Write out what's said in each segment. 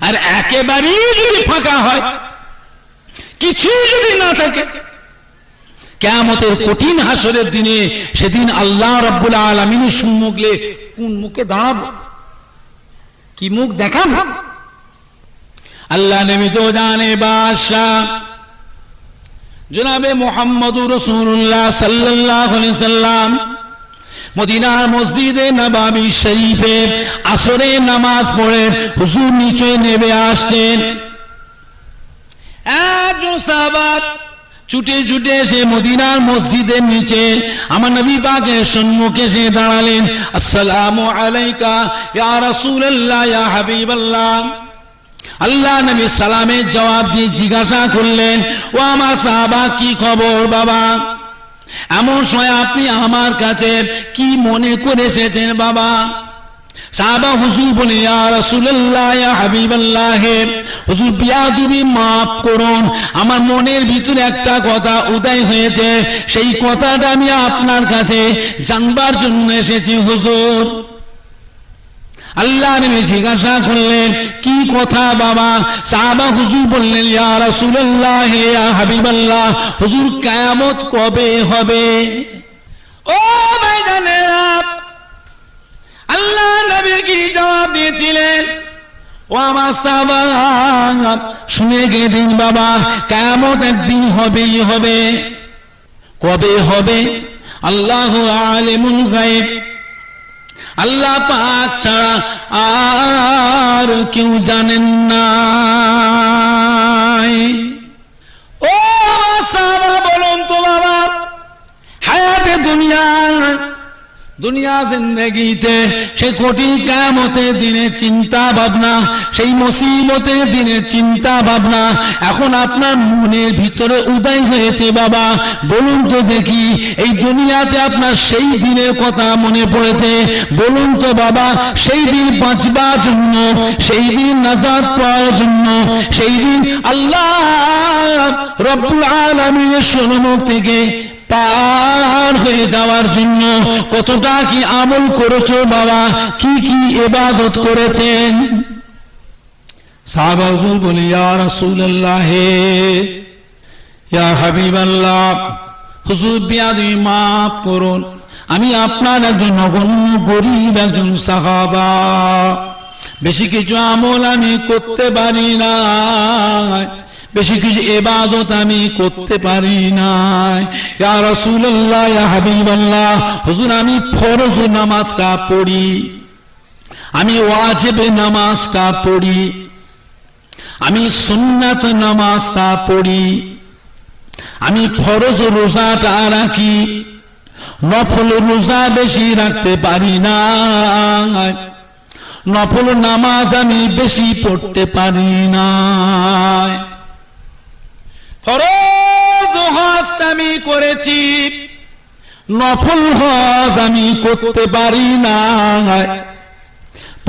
আর একেবারেই যদি ফাঁকা হয়, কিছুই যদি না থাকে, কেয়ামতের কঠিন হাসরের দিনে সেদিন আল্লাহ রব্বুল আলমিনের সম্মুখলে কোন মুখে দাঁড়াবো? কি মুখ দেখাবো? আল্লাহ নবী তো জানে বাদশাহ। জনাবে মোহাম্মদুর রসুল্লাহ সাল্লাহ সাল্লাম মদিনার মসজিদে নবাবি শরীফে আসরে নামাজ পড়ে হুজুর নিচে নেমে আসছেন একজন ছুটে ছুটে মদিনার মসজিদের নিচে আমার নবী পাকের সম্মুখে দাঁড়ালেন। আসসালামু আলাইকা ইয়া রাসূলুল্লাহ, ইয়া হাবিবাল্লাহ। আল্লাহ নবী সালামের জবাব দিয়ে জিজ্ঞাসা করলেন, ও আমার সাহাবা, কি খবর বাবা? এমন সময় আপনি আমার কাছে কি মনে করে এসেছেন বাবা? সাবা হুজুর বলে, ইয়া হুজুর বিয়াদুবি মাফ করুন। আমার মনের ভিতরে একটা কথা উদয় হয়েছে। সেই কথাটা আমি আপনার কাছে জানবার জন্য এসেছি, হুজুর। আল্লাহ নবী জিজ্ঞাসা করলেন, কি কথা বাবা? সাহাবা হুজুর বললেন, ইয়া হাবিবাল্লাহ, হুজুর কিয়ামত কবে হবে? ও আল্লাহ নবী কি জবাব দিয়েছিলেন? ও আমার সাহাবা, শুনে গে দিন বাবা, কিয়ামত একদিন হবেই হবে। কবে হবে? আল্লাহ আলিমুল গায়ব। আল্লাহ পাক ছাড়া আর কেউ জানেন না ও সাহাবা বলুন তো বাবা হায়াতে দুনিয়া দুনিয়া জিন্দগিতে সেই কোটি কামতের দিনে চিন্তা ভাবনা, সেই মুসিবতের দিনে চিন্তা ভাবনা, এখন আপনার মনের ভিতরে উদয় হয়েছে বাবা। বলুন তো দেখি, এই দুনিয়াতে আপনার সেই দিনের কথা মনে পড়েছে? বলুন তো বাবা, সেই দিন বাঁচবার জন্য, সেই দিন নাজাদ পাওয়ার জন্য, সেই দিন আল্লাহ রব্বুল আলমীর সম্মুখ থেকে পার হয়ে যাওয়ার জন্য কতটা কি আমল করেছ বাবা? কি কি এবাদত করেছেন সাহাবা হুজুর বলি, ইয়া রাসূলুল্লাহ, ইয়া হাবিবাল্লাহ, হুজুর বিয়াদি মাফ করুন। আমি আপনার একজন নগণ্য, গরিব একজন সাহাবা। বেশি কিছু আমল আমি করতে পারি না বেশি কিছু এবাদত আমি করতে পারি না ইয়া হুজুর, আমি ফরজ নামাজটা পড়ি। আমি ওয়াজেবে নামাজটা পড়ি। আমি সুন্নাত নামাজটা পড়ি। আমি ফরজ রোজাটা রাখি। নফল রোজা বেশি রাখতে পারি না নফল নামাজ আমি বেশি পড়তে পারি না ফরজ হজ আমি করেছি নফল হজ আমি করতে পারি না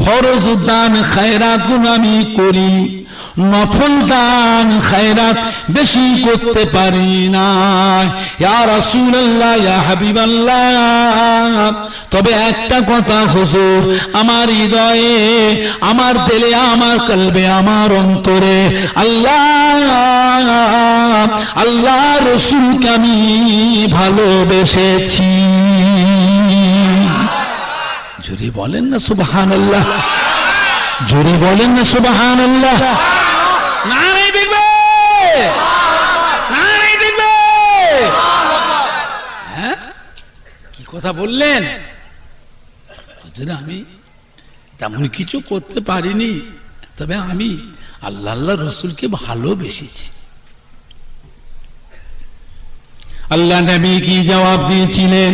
ফরজ দান খায়রাত আমি করি, নফল দান খায়রাত বেশি করতে পারি না ইয়া রাসূলুল্লাহ, ইয়া হাবিবাল্লাহ। তবে একটা কথা হুজুর, আমার হৃদয়ে, আমার দিলে, আমার কলবে, আমার অন্তরে আল্লাহ আল্লাহ রসুলকে আমি ভালোবেসেছি। জোরে বলেন না সুবহান আল্লাহ জোরে বলেন না সুবহান আল্লাহ দেখবে। দেখবে। হ্যাঁ? কি কথা বললেন? আমি তেমন কিছু করতে পারিনি, তবে আমি আল্লাহ আল্লাহ রসুলকে ভালোবেসেছি। আল্লাহ নবী কি জবাব দিয়েছিলেন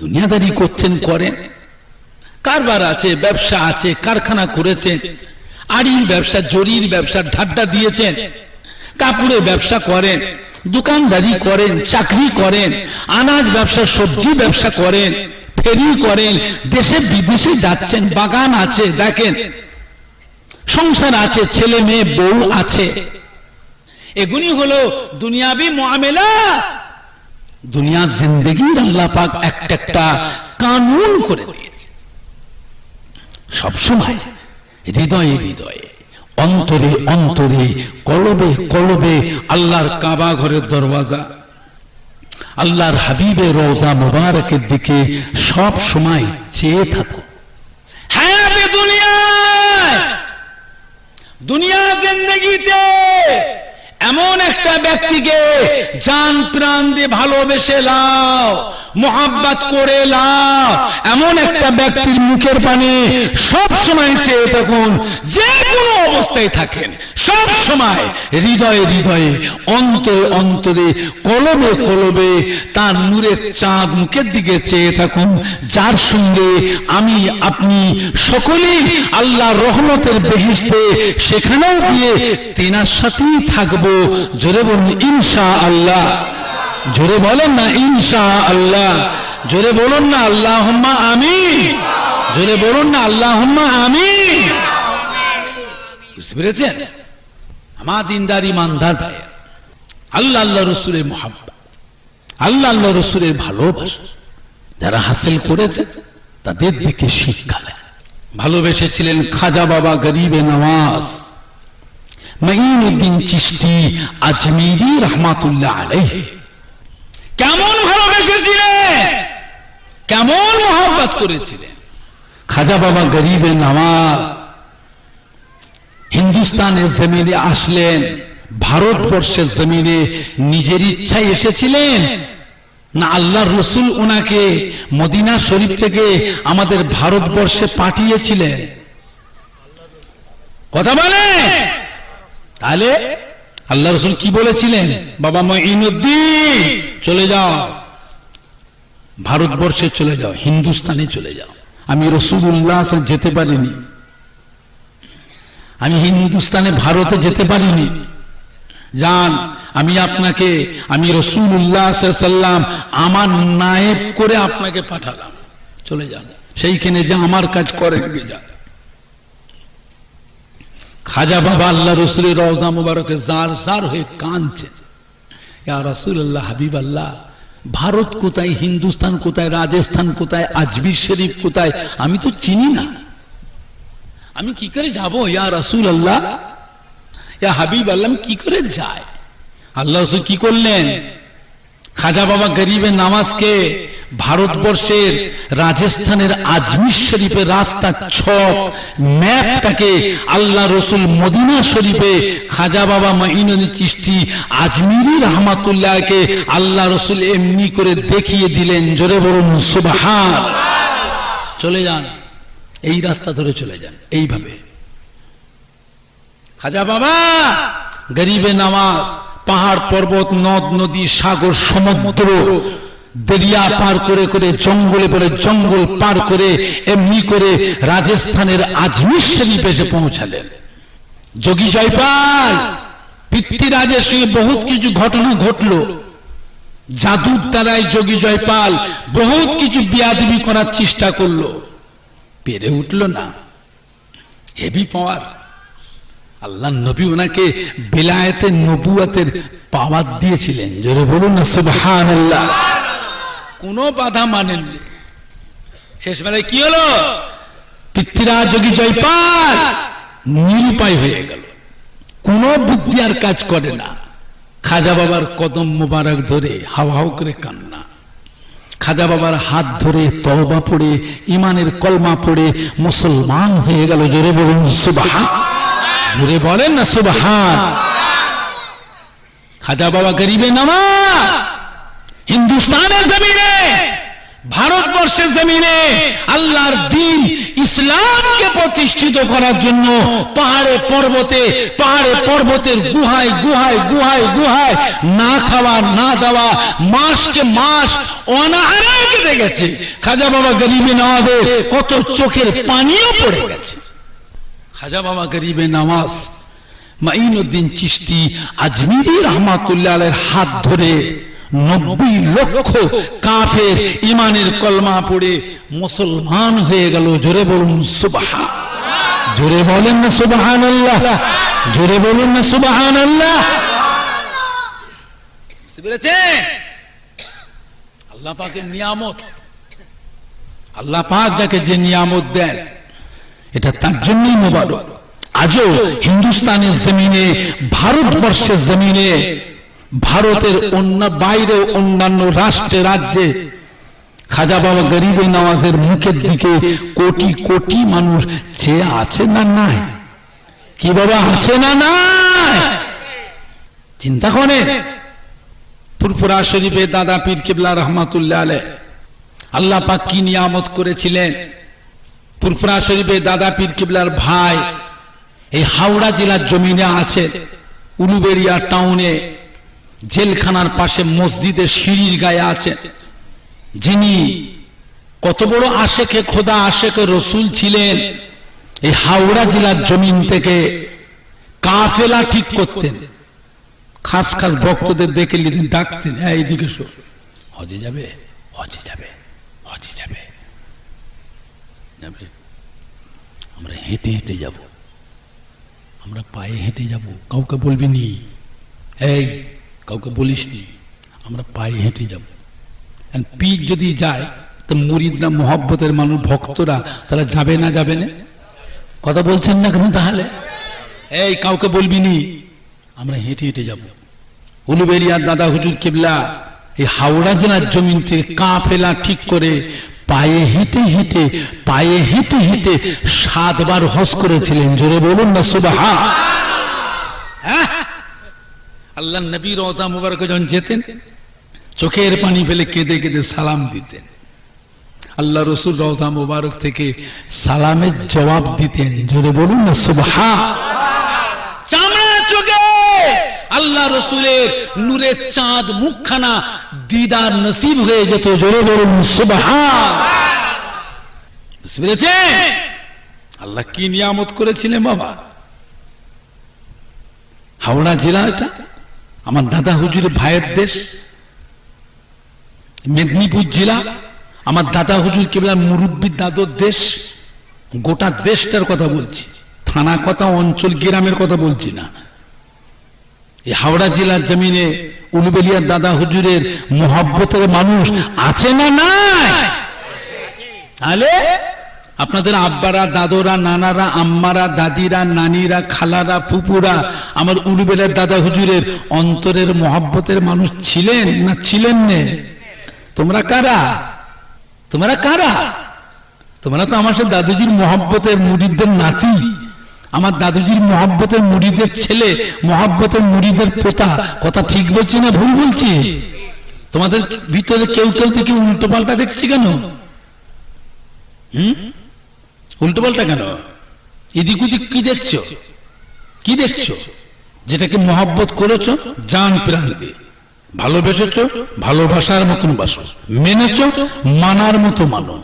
দুনিয়াদারি করছেন করেন কারবার আছে ব্যবসা আছে কারখানা করেছেন। আড়ির ব্যবসা জরির ব্যবসা ঢাড্ডা দিয়েছেন। কাপড়ের ব্যবসা করেন দোকানদারি করেন চাকরি করেন আনাজ ব্যবসা সবজি ব্যবসা করেন ফেরি করেন দেশে বিদেশে যাচ্ছেন বাগান আছে দেখেন। সংসার আছে ছেলে মেয়ে বউ আছে। এগুলি হলো দুনিয়াবি মামেলা দুনিয়া জিন্দগির আল্লাহ পাক একটা একটা কানুন করে দিয়েছে। সবসময় হৃদয়ে হৃদয়ে, অন্তরে অন্তরে, কলবে কলবে আল্লাহর কাবা ঘরের দরওয়াজা, আল্লাহর হাবিবে রোজা মুবারকের দিকে সব সময় চেয়ে থাকো। হ্যাঁ দুনিয়ায় দুনিয়া জিন্দগিতে এমন একটা ব্যক্তিকে জান প্রাণ দিয়ে ভালোবেসে লাও, মোহাব্বত করে লাও। এমন একটা ব্যক্তির মুখের পানে সব সময় চেয়ে থাকুন, যে কোনো অবস্থায় থাকেন। সব সময় হৃদয়ে হৃদয়ে, অন্তরে অন্তরে কলবে কলবে তার নূরের চাঁদ মুখের দিকে চেয়ে থাকুন। যার সঙ্গে আমি, আপনি সকলেই আল্লাহ রহমতের বেহেস্তে সেখানেও গিয়ে তেনার সাথেই থাকব। জোরে বলুন ইনশা আল্লাহ জোরে বলেন না ইনশা আল্লাহ জোরে বলুন না আল্লাহ আমি জোরে বলুন না আল্লাহ আমি বুঝতে পেরেছেন? আমার দিনদার ইমানদার ভাই আল্লাহ আল্লাহ রসুলের মহাব্বা আল্লাহ আল্লাহ রসুলের ভালোবাসা, যারা হাসিল করেছে, তাদের দিকে শিক্ষা নেয় ভালোবেসেছিলেন খাজা বাবা গরিবে নওয়াজ মঈনুদ্দিন চিশতি আজমিরি রহমাতুল্লাহ আলাইহি। কেমন ভালোবেসেছিলেন কেমন মোহাম্মত করেছিলেন খাজা বাবা গরিবে নওয়াজ হিন্দুস্তানের জমিনে আসলেন, ভারতবর্ষের জমিনে নিজের ইচ্ছায় এসেছিলেন? না আল্লাহ রসুল ওনাকে মদিনা শরীফ থেকে আমাদের ভারতবর্ষে পাঠিয়েছিলেন? কথা বলে? তাহলে আল্লাহ রসুল কি বলেছিলেন? বাবা মঈনুদ্দিন, চলে যাও। ভারতবর্ষে চলে যাও, হিন্দুস্তানে চলে যাও। আমি রসুল্লাহ যেতে পারিনি। আমি হিন্দুস্তানে, ভারতে যেতে পারিনি। যান আমি আপনাকে, আমি রসুল্লাহ সাল্লাম আমার নায়েব করে আপনাকে পাঠালাম। চলে যান। সেইখানে যে আমার কাজ করেন যান। খাজা বাবা আল্লাহ রসুলের রওজা মুবারকে জার জার হয়ে কাঁদছে। রসুল আল্লাহ হাবিব আল্লাহ ভারত কোথায়, হিন্দুস্তান কোথায়, রাজস্থান কোথায়, আজমির শরীফ কোথায়, আমি তো চিনি না। আমি কি করে যাব? ইয়া রসুল আল্লাহ ইয়া হাবিব আল্লাহ কি করে যায় আল্লাহ রসুল কি করলেন? খাজা বাবা গরিবের নামাজকে ভারতবর্ষের রাজস্থানের আজমির শরীফের রাস্তা ছক ম্যাপটাকে আল্লাহ রসুল মদিনা শরীফে খাজা বাবা মাইনুদ্দিন চিস্তি আজমিরি রহমাতুল্লাহকে আল্লাহ রসুল এমনি করে দেখিয়ে দিলেন। জোরে বলুন, সুবাহান। চলে যান। এই রাস্তা ধরে চলে যান। এইভাবে। খাজা বাবা, গরিবে নামাজ, পাহাড় পর্বত, নদ, নদী, সাগর, সমুদ্র দরিয়া পার করে করে, জঙ্গলে পরে জঙ্গল পার করে, এমনি করে রাজস্থানের আজমির শরীফে এসে পৌঁছালেন। যোগী জয়পাল পিতৃরাজের সঙ্গে বহুত কিছু ঘটনা ঘটলো। জাদুর দ্বারাই যোগী জয়পাল বহুত কিছু বিয়াদবি করার চেষ্টা করল। পেরে উঠল না। হেভি পাওয়ার। আল্লাহ নবী ওনাকে বিলায়তের নবুয়াতের পাওয়ার দিয়েছিলেন। জোরে বলুন না সুবহান আল্লাহ কোনো বাধা মানেননি। শেষ বেলায় কি হলো? পিতৃরাজ যোগী জয়পাল নিরুপায় হয়ে গেল। কোনো বুদ্ধি আর কাজ করে না। খাজা বাবার কদম মোবারক ধরে হাও করে কান্না। খাজা বাবার হাত ধরে তওবা পড়ে ইমানের কলমা পড়ে মুসলমান হয়ে গেল। জোরে বলুন, সুবহান। জোরে বলেন না, সুবহান। খাজা বাবা গরিবে নামা হিন্দুস্তানের জমিনে ভারতবর্ষের জমিনে আল্লাহর দিন ইসলামকে প্রতিষ্ঠিত করার জন্য পাহাড়ে পর্বতে পাহাড়ে পর্বতের গুহায় গুহায় গুহায় গুহায় না খাওয়া না দেওয়া মাসকে মাস অনাহারে কেটে গেছে। খাজা বাবা গরিবে নামাজে কত চোখের পানিও পড়ে গেছে। খাজা বাবা গরিবে নামাজ মাইনুদ্দিন চিস্তি আজমিরি রহমাতুল্লাহ হাত ধরে নব্বই লক্ষ কাফের ইমানের কলমা পড়ে মুসলমান হয়ে গেল। জোরে বলুন জোরে বলেন না সুবাহান আল্লাহ জোরে বলুন না সুবাহান আল্লাহ আল্লাহ পাকের নিয়ামত। আল্লাহ পাক যাকে যে নিয়ামত দেন, এটা তার জন্যই মোবারক। আজও হিন্দুস্তানের জমিনে, ভারতবর্ষের জমিনে ভারতের অন্য বাইরে অন্যান্য রাষ্ট্রে রাজ্যে খাজা বাবা গরিবে নওয়াজের মুখের দিকে কোটি কোটি মানুষ চেয়ে আছে না নাই? কি বাবা আছে না নাই? চিন্তা করে ফুরফুরা শরীফে দাদা পীর কিবলা রহমাতুল্লাহ আলে আল্লাহ পাক কি নিয়ামত করেছিলেন? ফুরফুরা শরীফে দাদা পীর কিবলার ভাই এই হাওড়া জেলার জমিনে আছে। উলুবেরিয়া টাউনে জেলখানার পাশে মসজিদের সিঁড়ির গায়ে আছে। যিনি কত বড় আশেখে খোদা আশেকে রসুল ছিলেন, এই হাওড়া জেলার জমিন থেকে কাফেলা ঠিক করতেন। খাস খাস ভক্তদের দেখে লিদিন ডাকতেন হ্যাঁ এইদিকে শো হজে যাবে? হজে যাবে হজে যাবে। যাবে। আমরা হেঁটে হেঁটে যাব। আমরা পায়ে হেঁটে যাব। কাউকে বলবি নি, এই কাউকে বলিস নি, আমরা পায়ে হেঁটে যাব। পীর যদি যায়, তো মুরিদরা, মোহব্বতের মানুষ, ভক্তরা, তারা যাবে না যাবে না? কথা বলছেন না কেন তাহলে? এই কাউকে বলবি নি, আমরা হেঁটে হেঁটে যাব। উলুবেরিয়ার দাদা হুজুর কেবলা, এই হাওড়া জেলার জমিন থেকে কাফেলা ঠিক করে পায়ে হেঁটে হেঁটে, পায়ে হেঁটে হেঁটে সাতবার হজ করেছিলেন। জোরে বলুন না সুবাহা হ্যাঁ? আল্লাহ নবী রওজা মুবারক যখন যেতেন, চোখের পানি ফেলে কেঁদে কেঁদে সালাম দিতেন। আল্লাহ রসুল রওজা মুবারক থেকে সালামের জবাব দিতেন। জোরে বলুন না সুবাহা চামড়া চোখে! আল্লাহ রসুলের নূরের চাঁদ মুখখানা দিদার নসিব হয়ে যেত। জোরে বলুন পেরেছেন? আল্লাহ কি নিয়ামত করেছিলেন বাবা? হাওড়া জেলা এটা? আমার দাদা হুজুরের ভাইয়ের দেশ, মেদিনীপুর জেলা, আমার দাদা হুজুর কেবলা মুরব্বীর দাদর দেশ, গোটা দেশটার কথা বলছি। থানা কথা, অঞ্চল গ্রামের কথা বলছি না। এই হাওড়া জেলার জমিনে উলুবেলিয়ার দাদা হুজুরের মোহাব্বতের মানুষ আছে না নাই? তাহলে? আপনাদের আব্বারা, দাদরা, নানারা, আম্মারা, দাদিরা, নানিরা, খালারা ফুপুরা আমার উলুবেলার দাদা হুজুরের অন্তরের মহাব্বতের মানুষ ছিলেন না ছিলেন নে? তোমরা কারা? তোমরা কারা? তোমরা তো আমার সাথে দাদুজির মোহাব্বতের মুরিদদের নাতি। আমার দাদুজির মহাব্বতের মুড়িদের ছেলে, মহাব্বতের মুড়িদের পোতা। কথা ঠিক বলছি না ভুল বলছি? তোমাদের ভিতরে কেউ কেউ থেকে উল্টো পাল্টা দেখছি কেন? হুম? উল্টো পাল্টা কেন? এদিক ওদিক কি দেখছ? কি দেখছ? যেটাকে মহাব্বত করেছ, জান প্রাণ দিয়ে। ভালোবেসেছ, ভালোবাসার মতন বাসো। মেনেছ, মানার মতো মানো।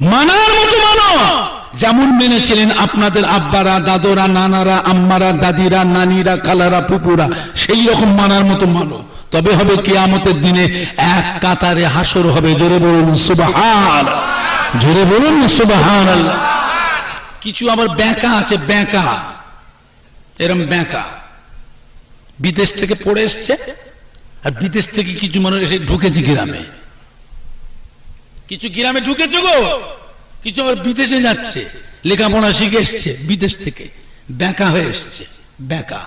মানার মতো মানো! যেমন মেনেছিলেন আপনাদের আব্বারা, দাদরা, নানারা, আম্মারা, দাদিরা, নানিরা, খালারা পুকুরা সেই রকম মানার মতো মানো। তবে হবে কেয়ামতের দিনে এক কাতারে হাসর হবে। জোরে বলুন, সুবাহান জোরে বলুন না সুবাহান আল্লাহ কিছু আবার ব্যাঁকা আছে, ব্যাঁকা। এরম ব্যাঁকা। বিদেশ থেকে পড়ে এসছে, আর বিদেশ থেকে কিছু মানুষ এসে ঢুকেছে গ্রামে। কিছু গ্রামে ঢুকেছে গো, কিছু আবার বিদেশে যাচ্ছে। লেখাপড়া শিখে এসছে, বিদেশ থেকে। ব্যাকা হয়ে এসছে, ব্যাকা।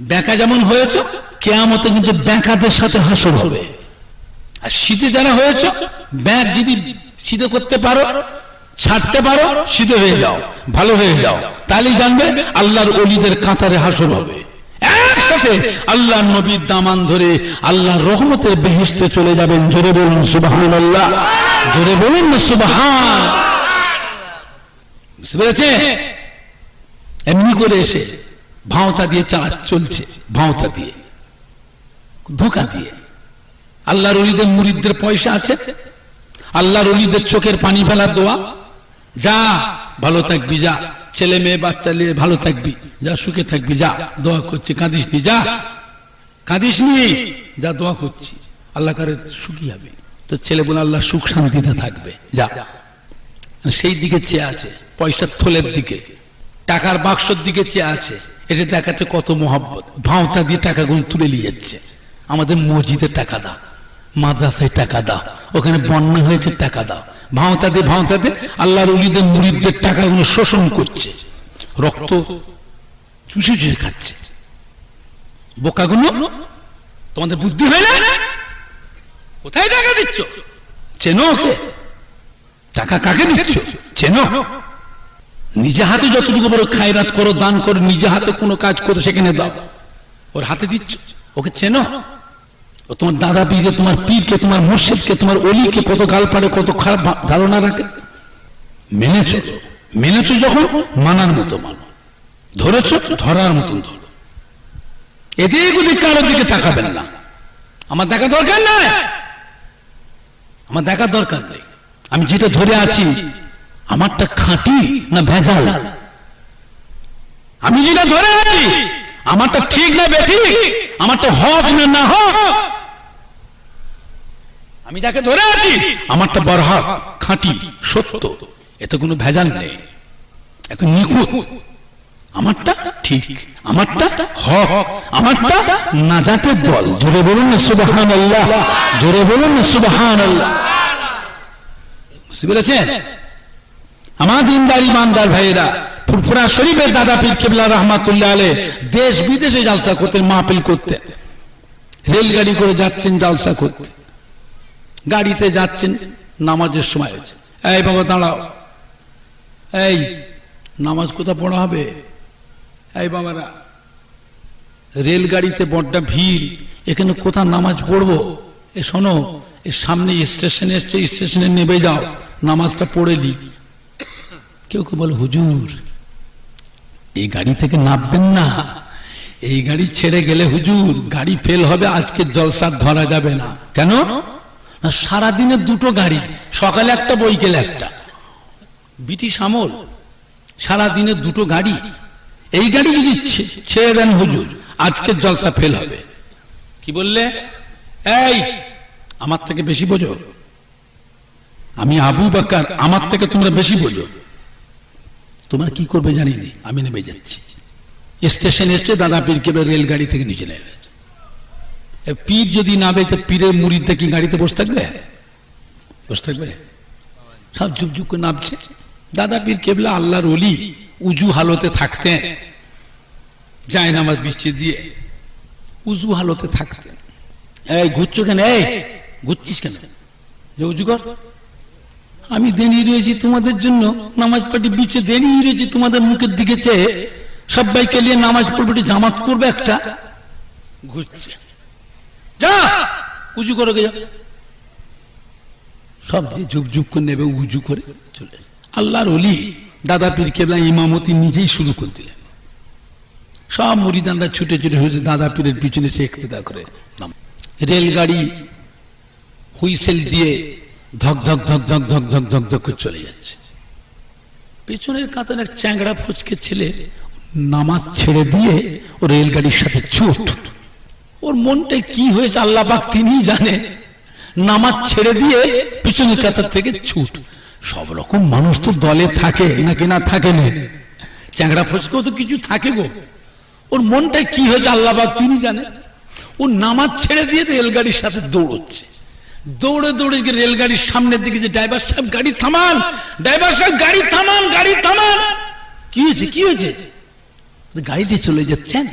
ব্যাকা যেমন হয়েছ, কেয়ামতে কিন্তু ব্যাকাদের সাথে হাসর হবে। আর শীতে যারা হয়েছ ব্যাগ যদি শীতে করতে পারো, ছাড়তে পারো শীতে হয়ে যাও, ভালো হয়ে যাও। তাহলেই জানবে আল্লাহর অলিদের কাতারে হাসর হবে। আল্লাহ নবীর দামান ধরে আল্লাহ রহমতের চলে যাবেন। জোরে বলুন সুবাহান আল্লাহ জোরে বলুন না, সুবাহান। বুঝতে পেরেছে? এমনি করে এসে ভাঁওতা দিয়ে চালা চলছে, ভাঁওতা দিয়ে, ধোকা দিয়ে। আল্লাহর অলিদের মুরিদদের পয়সা আছে? আল্লাহর অলিদের চোখের পানি ফেলার দোয়া। যা, ভালো থাকবি, যা। ছেলে মেয়ে, বাচ্চা নিয়ে ভালো থাকবি। যা, সুখে থাকবি, যা। দোয়া করছি কাঁদিস নি যা। কাঁদিস নি যা দোয়া করছি। আল্লাহ কারে সুখী হবে। তো ছেলে বলে আল্লাহ সুখ শান্তিতে থাকবে। যা। সেই দিকে চেয়ে আছে পয়সার থলের দিকে। টাকার বাক্সর দিকে চেয়ে আছে। এটা দেখাচ্ছে কত মহাব্বত। ভাঁওতা দিয়ে টাকা টাকাগুলো তুলে নিয়ে যাচ্ছে। আমাদের মসজিদে টাকা দাও। মাদ্রাসায় টাকা দাও, ওখানে বন্যা হয়েছে টাকা দাও। ভাঁওতা দিয়ে ভাঁওতা দিয়ে আল্লাহর অলিদের মুরিদদের টাকাগুলো শোষণ করছে। রক্ত চুষে চুষে খাচ্ছে। বোকাগুলো, তোমাদের বুদ্ধি হয় না? কোথায় টাকা দিচ্ছ? চেনো ওকে? টাকা কাকে দিচ্ছ? চেনো। নিজে হাতে যতটুকু বড় খায়রাত করো, দান করো, নিজে হাতে কোনো কাজ করো, সেখানে দাও। ওর হাতে দিচ্ছ? ওকে চেনো? তোমার দাদা পীরকে তোমার পীরকে, তোমার মুর্শিদকে, তোমার অলিকে কত গাল পাড়ে, কত খারাপ ধারণা রাখে? মেনেছ মেনেছ যখন? মানার মতো মানো ধরেছ? ধরার মতন ধরো। এদিক ওদিক কারোর দিকে তাকাবেন না। আমার দেখা দরকার নাই। আমার দেখার দরকার নেই। আমি যেটা ধরে আছি, আমারটা খাঁটি না ভেজাল? আমি যেটা ধরে আছি, আমারটা ঠিক না বেঠিক? আমারটা হক না না হক? আমি যাকে ধরে আছি, আমারটা বরহক খাঁটি, সত্য, এতে কোনো ভেজাল নেই। এখন নিখুঁত। আমারটা ঠিক, আমারটা হক, আমারটা জোরে বলুন না সুবাহান আল্লাহ জোরে বলুন না সুবাহান আল্লাহ বুঝতে পেরেছেন? আমার দিনদার, ইমানদার ভাইয়েরা, ফুরফুরা শরীফের দাদা পীর কেবলা রহমাতুল্লাহ আলে দেশ বিদেশে জালসা করতেন, মাহফিল করতে রেলগাড়ি করে যাচ্ছেন জালসা করতে। গাড়িতে যাচ্ছেন, নামাজের সময়। হয়েছে এই বাবা, দাঁড়াও। এই, নামাজ কোথা পড়া হবে? এই বাবারা, রেলগাড়িতে বড্ডা ভিড়। এখানে কোথা নামাজ পড়ব? এ শোনো এর সামনে স্টেশনে এসছে, স্টেশনে নেমে যাও। নামাজটা পড়ে নি। কেউ কেউ বলে, হুজুর, এই গাড়ি থেকে নামবেন না। এই গাড়ি ছেড়ে গেলে হুজুর, গাড়ি ফেল হবে, আজকে জলসার ধরা যাবে না। কেন? না, সারাদিনে দুটো গাড়ি, সকালে একটা, বৈকেলে একটা। ব্রিটিশ আমল, সারাদিনে দুটো গাড়ি। এই গাড়ি যদি ছেড়ে দেন হুজুর, আজকের জলসা ফেল হবে। কি বললে? এই, আমার থেকে বেশি বোঝো। আমি আবু বাকার, আমার থেকে তোমরা বেশি বোঝো। তোমরা কি করবে জানিনি? আমি নেমে যাচ্ছি। স্টেশন এসছে দাদা পীরকে রেলগাড়ি থেকে নিচে। এ পীর যদি নামে তো পীরের মুড়িতে কি গাড়িতে বসে থাকবে? বসে থাকবে? সব ঝুক ঝুক করে নামছে। দাদা পীর কেবলা আল্লাহর অলি উজু হালতে থাকতেন। যায় নামাজ বৃষ্টি দিয়ে উজু হালতে থাকতেন। এই, ঘুরছো কেন? এই, ঘুরছিস কেন? যে উজু কর। আমি দেনিয়ে রয়েছি তোমাদের জন্য, নামাজ পাটি বিছে দেনিয়ে রয়েছি তোমাদের মুখের দিকে চেয়ে। সবাইকে নিয়ে নামাজ পড়বে জামাত করবে একটা। ঘুরছে। উজু করে গে সব যে যুগ করে নেবে, উজু করে চলে আল্লাহর অলি দাদা পীর কেবলা ইমামতি নিজেই শুরু করে দিলেন। সব মুরিদানরা ছুটে ছুটে হয়েছে, দাদা পীরের পিছনে সে একতেদা করে রেলগাড়ি হুইসেল দিয়ে ধক ধক ধক ধক ধক ধক ধক ধক করে চলে যাচ্ছে। পেছনের কাতার এক চ্যাংড়া ফচকে ছেলে নামাজ ছেড়ে দিয়ে ও রেলগাড়ির সাথে ছুট ওর মনটায় কি হয়েছে আল্লাহ পাক তিনিই জানে। নামাজ ছেড়ে দিয়ে পিছনের কাতার থেকে ছুট। সব রকম মানুষ তো দলে থাকে নাকি না থাকে না। চ্যাংড়া ফচকেও তো কিছু থাকে গো। ওর মনটায় কি হয়েছে আল্লাহ পাক তিনি জানে। ও নামাজ ছেড়ে দিয়ে রেলগাড়ির সাথে দৌড়চ্ছে। দৌড়ে দৌড়ে গিয়ে রেলগাড়ির সামনের দিকে যে ড্রাইভার সাহেব, গাড়ি থামান, ড্রাইভার সাহেব, গাড়ি থামান গাড়ি থামান। কি হয়েছে কি হয়েছে? গাড়িটি চলে যাচ্ছেন?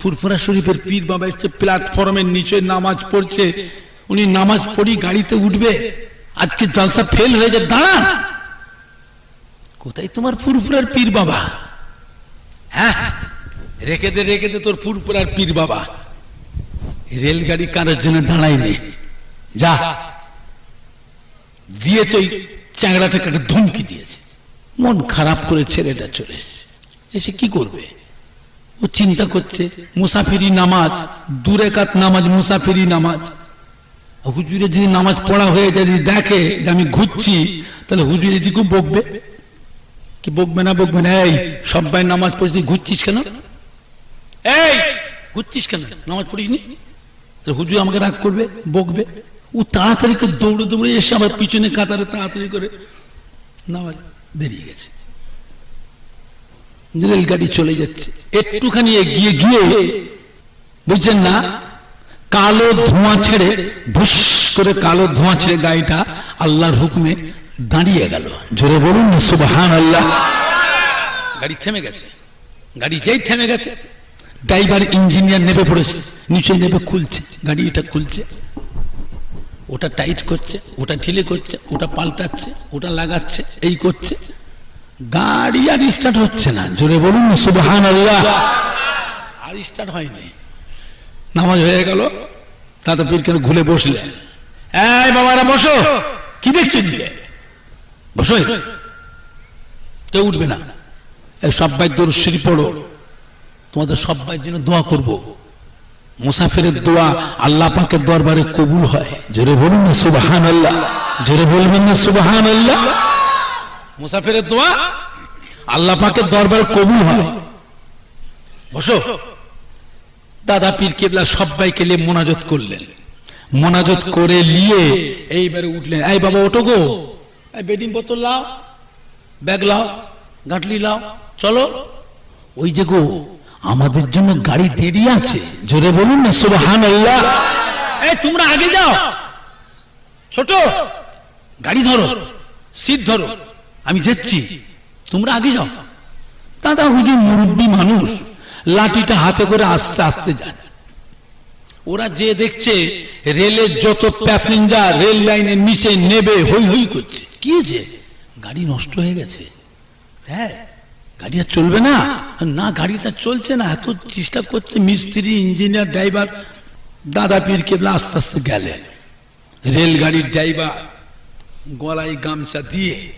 ফুরফুরা শরীফের পীর বাবা এসছে প্ল্যাটফর্মের নিচে নামাজ পড়ছে। উনি নামাজ পড়ি, গাড়িতে উঠবে। আজকে জলসা ফেল হয়ে যায় দাঁড়া! কোথায় তোমার ফুরফুরার পীর বাবা? হ্যাঁ? রেখে দে রেখে দে তোর পুরপুরার পীর বাবা। রেলগাড়ি কারোর জন্য দাঁড়ায়নি। যা। দিয়েছে ওই চ্যাংড়াটাকে একটা ধমকি দিয়েছে। মন খারাপ করে ছেলেটা চলে। এসে কি করবে? ও চিন্তা করছে, মুসাফিরি নামাজ দূরে কাত নামাজ, মুসাফিরি নামাজ। হুজুরে যদি নামাজ পড়া হয়ে যায়, যদি দেখে যে আমি ঘুরছি, তাহলে হুজুর এদিকেও বকবে। কি বকবে না বকবে না? এই সবাই নামাজ পড়েছি ঘুরছিস কেন? এই, ঘুরছিস কেন? নামাজ পড়িস নি? হুজুর আমাকে রাগ করবে, বকবে। ও তাড়াতাড়ি করে দৌড়ে দৌড়ে এসে আমার পিছনে কাতারে তাড়াতাড়ি করে নামাজ দেরিয়ে গেছে। রেলগাড়ি চলে যাচ্ছে। একটুখানি এগিয়ে গিয়ে বুঝছেন না? কালো ধোঁয়া ছেড়ে, ভুস করে কালো ধোঁয়া ছেড়ে গাড়িটা আল্লাহর হুকুমে দাঁড়িয়ে গেল। জোরে বলুন সুবহান আল্লাহ গাড়ি থেমে গেছে। গাড়ি যেই থেমে গেছে, ড্রাইভার, ইঞ্জিনিয়ার নেমে পড়েছে, নিচে নেবে খুলছে গাড়ি এটা খুলছে। ওটা টাইট করছে, ওটা ঢিলে করছে, ওটা পাল্টাচ্ছে, ওটা লাগাচ্ছে, এই করছে। গাড়ি আর স্টার্ট হচ্ছে না। জোরে বলুন সুবহান আল্লাহ আর স্টার্ট হয়নি। নামাজ হয়ে গেল, তাতে পীর কেন ঘুরে বসলে এই বাবারা, বসো। কি দেখছ দিলে বসো। কেউ উঠবে না। এই সব্বাই দরুশ্বরী পড়ো। তোমাদের সব্বাই জন্য দোয়া করব। মুসাফিরের দোয়া আল্লাহ পাকের দরবারে কবুল হয়। জোরে বলুন না সুবহান আল্লাহ জোরে বলবেন না সুবহান আল্লাহ মুসাফিরের দোয়া আল্লাহ পাকের দরবার কবুল হয়। বসো। দাদা পীর কেবলা সবাইকে নিয়ে মোনাজত করলেন। মোনাজত করে নিয়ে এইবারে উঠলেন। এই বাবা ওটো গো। বেডিং বোতল লাও, ব্যাগ লাও, গাঁটলি লাও, চলো। ওই যে গো, আমাদের জন্য গাড়ি দেরি আছে। জোরে বলুন না সুবহান এই, তোমরা আগে যাও। ছোট, গাড়ি ধরো, সিট ধরো। আমি যাচ্ছি। তোমরা আগে যাও। দাদা হুজুর মুরব্বী মানুষ, লাঠিটা হাতে করে আস্তে আস্তে যায়। ওরা যে দেখছে, রেলের যত প্যাসেঞ্জার রেল লাইনের নিচে নেবে, হই হই করছে। কি যে? গাড়ি নষ্ট হয়ে গেছে। হ্যাঁ গাড়ি আর চলবে না। না, গাড়িটা চলছে না। এত চেষ্টা করছে মিস্ত্রি, ইঞ্জিনিয়ার, ড্রাইভার। দাদা পীর কেবলা আস্তে আস্তে গেলেন। রেলগাড়ির ড্রাইভার গলায় গামছা দিয়ে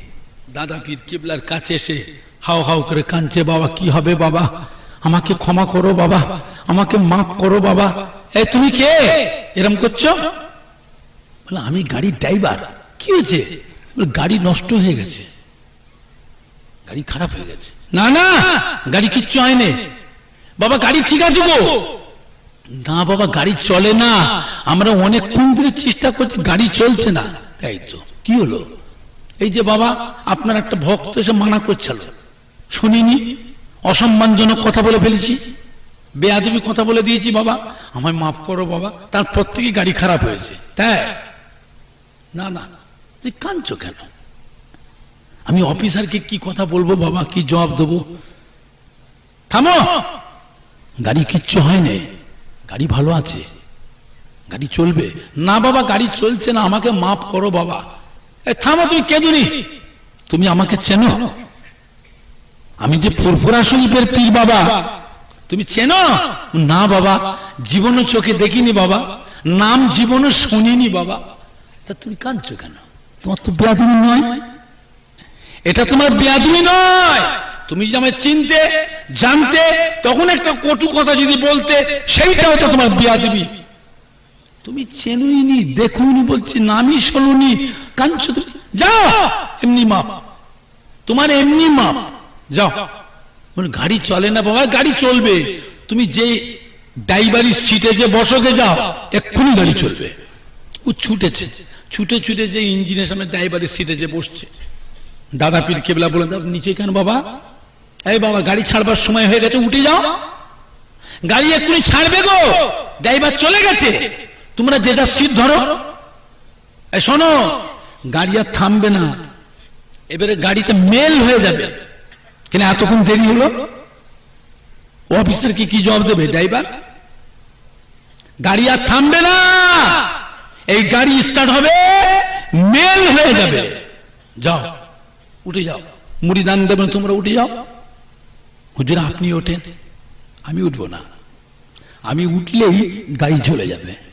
দাদা পীর কেবলার কাছে এসে হাও হাও করে কাঁদছে, বাবা, কি হবে বাবা? আমাকে ক্ষমা করো বাবা। আমাকে মাফ করো বাবা। এ তুমি কে? এরম করছ? বলে, আমি গাড়ির ড্রাইভার। কি হয়েছে? গাড়ি নষ্ট হয়ে গেছে। গাড়ি খারাপ হয়ে গেছে। না না, গাড়ি কিচ্ছু হয়নি। বাবা, গাড়ি ঠিক আছে গো? না বাবা, গাড়ি চলে না। আমরা অনেকক্ষণ ধরে চেষ্টা করছি, গাড়ি চলছে না। তাই তো, কি হলো? এই যে বাবা, আপনার একটা ভক্ত এসে মানা করছিল। শুনিনি, অসম্মানজনক কথা বলে ফেলেছি। বেয়াদবি কথা বলে দিয়েছি বাবা। আমায় মাফ করো বাবা, তার থেকে গাড়ি খারাপ হয়েছে। তাই? না না, তুই কাঁদছো কেন? আমি অফিসারকে কি কথা বলব বাবা, কি জবাব দেবো? থামো! গাড়ি কিচ্ছু হয়নি। গাড়ি ভালো আছে। গাড়ি চলবে। না বাবা, গাড়ি চলছে না, আমাকে মাফ করো বাবা। থামো তুমি, কেঁদুনি। তুমি আমাকে চেনো। আমি যে ফুরফুরা শরীফের পীর বাবা, তুমি চেনো? না বাবা জীবনে চোখে দেখিনি বাবা, নাম জীবনে শুনিনি বাবা। তা তুমি কাঁদছো কেন? তোমার তো বেয়াদুমি নয়। এটা তোমার বেয়াদুমি নয়। তুমি যদি আমায় চিনতে, জানতে, তখন একটা কটু কথা যদি বলতে সেইটা হয়তো তোমার বেয়াদুমি। তুমি চেনুইনি দেখুনি বলছি, নামই শোনি তুমি যাও, এমনি মাপ। তোমার এমনি মাপ। যাও। গাড়ি চলে না বাবা, গাড়ি চলবে। তুমি যে ড্রাইভারি সিটে যে বসকে যাও, এক্ষুনি গাড়ি চলবে। ও ছুটেছে। ছুটে ছুটে যে ইঞ্জিনের সামনে ড্রাইভারের সিটে যে বসছে। দাদা পীর কেবলা বলে নিচে কেন বাবা? এই বাবা, গাড়ি ছাড়বার সময় হয়ে গেছে, উঠে যাও। গাড়ি এক্ষুনি ছাড়বে গো। ড্রাইভার চলে গেছে। তোমরা যে যা সিট ধরো। শোনো গাড়ি আর থামবে না। এবারে গাড়িটা মেল হয়ে যাবে। কেন এতক্ষণ দেরি হলো? ও অফিসারকে কি জবাব দেবে, ড্রাইভার? গাড়ি আর থামবে না। এই গাড়ি স্টার্ট হবে, মেল হয়ে যাবে। যাও, উঠে যাও। মুড়ি দান দেবেন তোমরা উঠে যাও। হুজুর, আপনি ওঠেন, আমি উঠবো না। আমি উঠলেই গাড়ি চলে যাবে।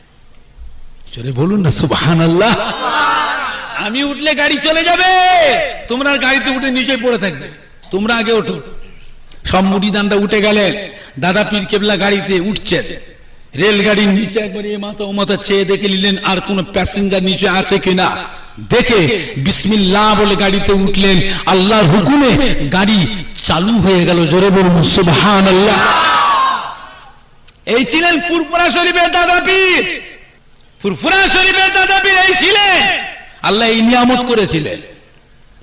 চলে বলুন না সুবহান আল্লাহ আমি উঠলে গাড়ি চলে যাবে, তোমরা গাড়িতে উঠে নিচে পড়ে থাকবে। তোমরা আগে ওঠো। সব মুড়িদানটা উঠে গেলেন, দাদা পীর কেবলা গাড়িতে উঠছেন। রেলগাড়ির নিচে একবারে মাথা ও মাথা চেয়ে দেখে নিলেন, আর কোন প্যাসেঞ্জার নিচে আছে কিনা? দেখে বিসমিল্লাহ বলে গাড়িতে উঠলেন। আল্লাহর হুকুমে গাড়ি চালু হয়ে গেল, জোরে বলুন সুবহান আল্লাহ এই ছিলেন ফুরফুরা শরীফের দাদা পীর। ফুরফুরা শরীফের দাদা ছিলেন। আল্লাহ এই নিয়ামত করেছিলেন।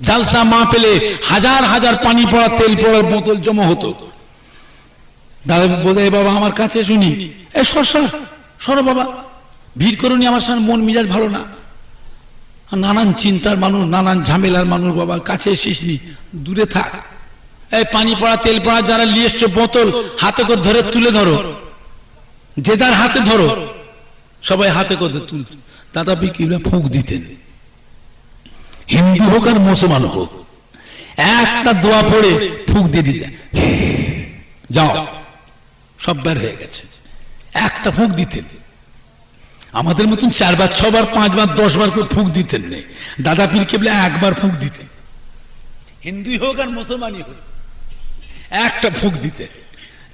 জালসা মা পেলে হাজার হাজার পানি পড়া তেল পড়ার বোতল জমা হতো। দাদা বোধ বাবা, আমার কাছে শুনি। এ সর সর সর বাবা। ভিড় করুনি, আমার সামনে মন মিজাজ ভালো না। নানান চিন্তার মানুষ, নানান ঝামেলার মানুষ, বাবা, কাছে এসিস নি। দূরে থাক। এই পানি পড়া, তেল পড়া, যারা এসছো বোতল, হাতে করে ধরে তুলে ধরো। যে যার হাতে ধরো। সবাই হাতে করে তুল দাদা বিকিরা ফুঁক দিতেন। হিন্দু হোক আর মুসলমান হোক, একটা দোয়া পড়ে ফুঁক দিয়ে দিতেন যাও, সব বের হয়ে গেছে। একটা ফুঁক দিতেন। আমাদের মতন চারবার, ছবার, পাঁচবার, দশবার করে ফুঁক দিতেন নেই। দাদা পীর কেবলে একবার ফুঁক দিতেন। হিন্দুই হোক আর মুসলমানই হোক, একটা ফুঁক দিতে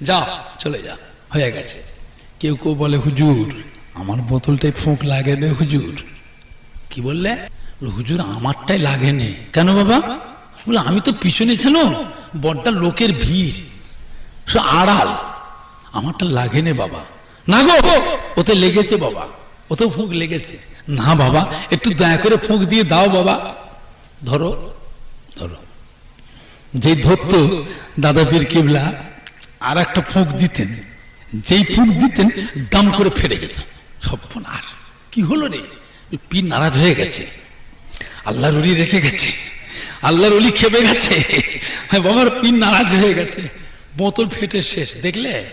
যাও, চলে যা হয়ে গেছে। কেউ কেউ বলে, হুজুর আমার বোতলটাই ফোঁক লাগে নে হুজুর। কি বললে? হুজুর, আমারটাই লাগে নে। কেন বাবা? বলে, আমি তো পিছনে ছিল বড্ডা লোকের ভিড়। সে আড়াল। আমারটা লাগে নে বাবা। না গো, ওতে লেগেছে বাবা। ওতে ফুঁক লেগেছে। না বাবা, একটু দয়া করে ফুঁক দিয়ে দাও বাবা। ধরো ধরো। যে ধরত দাদা পীর কেবলা আর একটা ফুঁক দিতেন। যেই ফুঁক দিতেন, দাম করে ফেটে গেছে সপ্পনার কি হলো রে? পীর নারাজ হয়ে গেছে। আল্লাহর অলি রেখে গেছে। আল্লাহর অলি খেপে গেছে। বাবার পীর নারাজ হয়ে গেছে। বোতল ফেটে শেষ। দেখলে?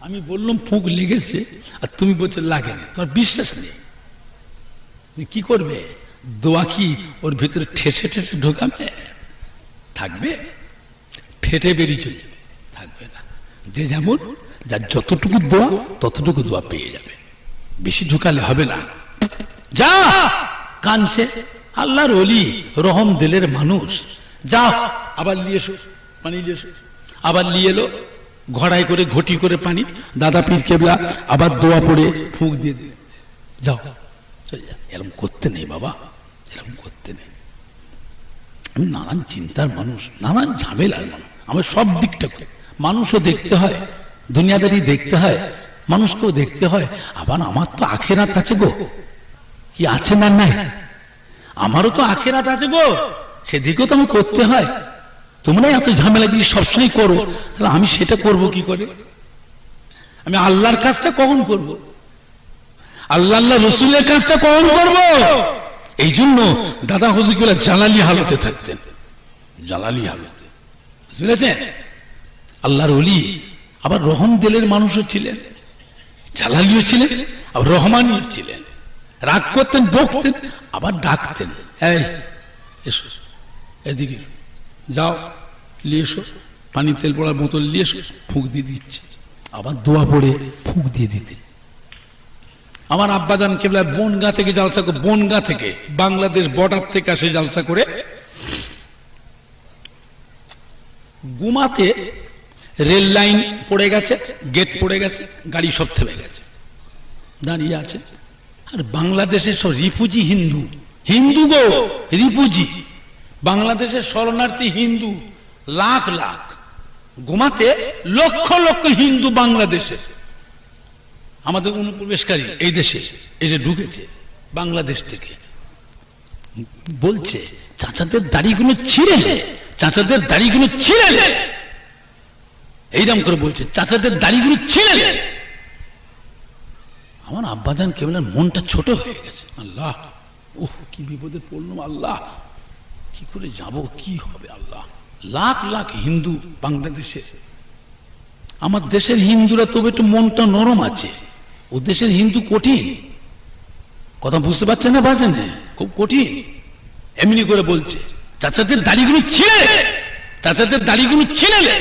আমি বললাম, ফুঁক লেগেছে। আর তুমি বলছো লাগে না তোমার বিশ্বাস নেই। তুমি কি করবে? দোয়া কি ওর ভিতরে ঠেসে ঠেসে ঢোকাবে? থাকবে? ফেটে বেরিয়ে চলে থাকবে না। যে যেমন, যার যতটুকু দোয়া, ততটুকু দোয়া পেয়ে যাবে। বেশি ঢুকালে হবে না। যা কানছে আল্লাহর অলি রহম দিলের মানুষ। যা, আবার নিয়ে এসো, পানি নিয়ে এসো। আবার নিয়ে এলো, ঘড়াই করে ঘটি করে পানি। দাদা পীর কেবলা, আবার দোয়া পড়ে ফুঁক দিয়ে দিলে যাও এরকম করতে নেই বাবা এরকম করতে নেই। আমি নানান চিন্তার মানুষ, নানান ঝামেলার মানুষ। আমার সব দিকটা। মানুষও দেখতে হয়, দুনিয়াদারি দেখতে হয় মানুষকেও দেখতে হয়, আবার আমার তো আখেরাত আছে গো। কি আছে না নাই? আমারও তো আখেরাত আছে গো। সেদিকেও তো আমি করতে হয়। তোমরা এত ঝামেলা দিয়ে সবসময় করো, তাহলে আমি সেটা করব কি করে? আমি আল্লাহর কাজটা কখন করব? আল্লাহ আল্লাহ রসুলের কাজটা কখন করব? এই জন্য দাদা হজুরগুলা জালালি হালতে থাকতেন। জালালি হালতে। বুঝলেছেন আল্লাহর অলি আবার রহম দিলের মানুষও ছিলেন। জালালিও ছিলেন, আবার রহমানিও ছিলেন। রাগ করতেন, বকতেন, আবার ডাকতেন। এই, এসো, এদিকে যাও, নিয়ে এসো পানি তেল পড়ার বোতল নিয়ে এসো, ফুঁক দিয়ে দিচ্ছে। আবার দোয়া পড়ে ফুঁক দিয়ে দিতেন আমার আব্বাজান কেবলা বনগা থেকে জালসা করে, বনগা থেকে, বাংলাদেশ বর্ডার থেকে আসে জালসা করে, গুমাতে রেল লাইন পড়ে গেছে গেট পড়ে গেছে গাড়ি সব থেমে গেছে। দাঁড়িয়ে আছে। আর বাংলাদেশের সব রিফুজি হিন্দু। হিন্দু গো রিফুজি। বাংলাদেশের শরণার্থী হিন্দু লাখ লাখ। ঘুমাতে লক্ষ লক্ষ হিন্দু বাংলাদেশের আমাদের অনুপ্রবেশকারী এই দেশে এই যে ঢুকেছে বাংলাদেশ থেকে। বলছে চাচাদের দাড়িগুলো ছিঁড়ে নে, চাচাদের দাড়িগুলো ছিঁড়ে নে। এইরকম করে বলছে, চাচাদের দাড়িগুলো ছিঁড়ে নে। আমার আব্বাজান কেবল মনটা ছোট হয়ে গেছে। আল্লাহ ওহ কি বিপদে পড়লাম, আল্লাহ। কি করে যাব, কি হবে, আল্লাহ? লাখ লাখ হিন্দু বাংলাদেশে। আমার দেশের হিন্দুরা তবে একটু মনটা নরম আছে। ও দেশের হিন্দু কঠিন। কথা বুঝতে পারছেন না পারছেন না খুব কঠিন। এমনি করে বলছে, চাচাদের দাড়িগুলো ছিঁড়ে চাচাদের দাড়িগুলো ছিঁড়ে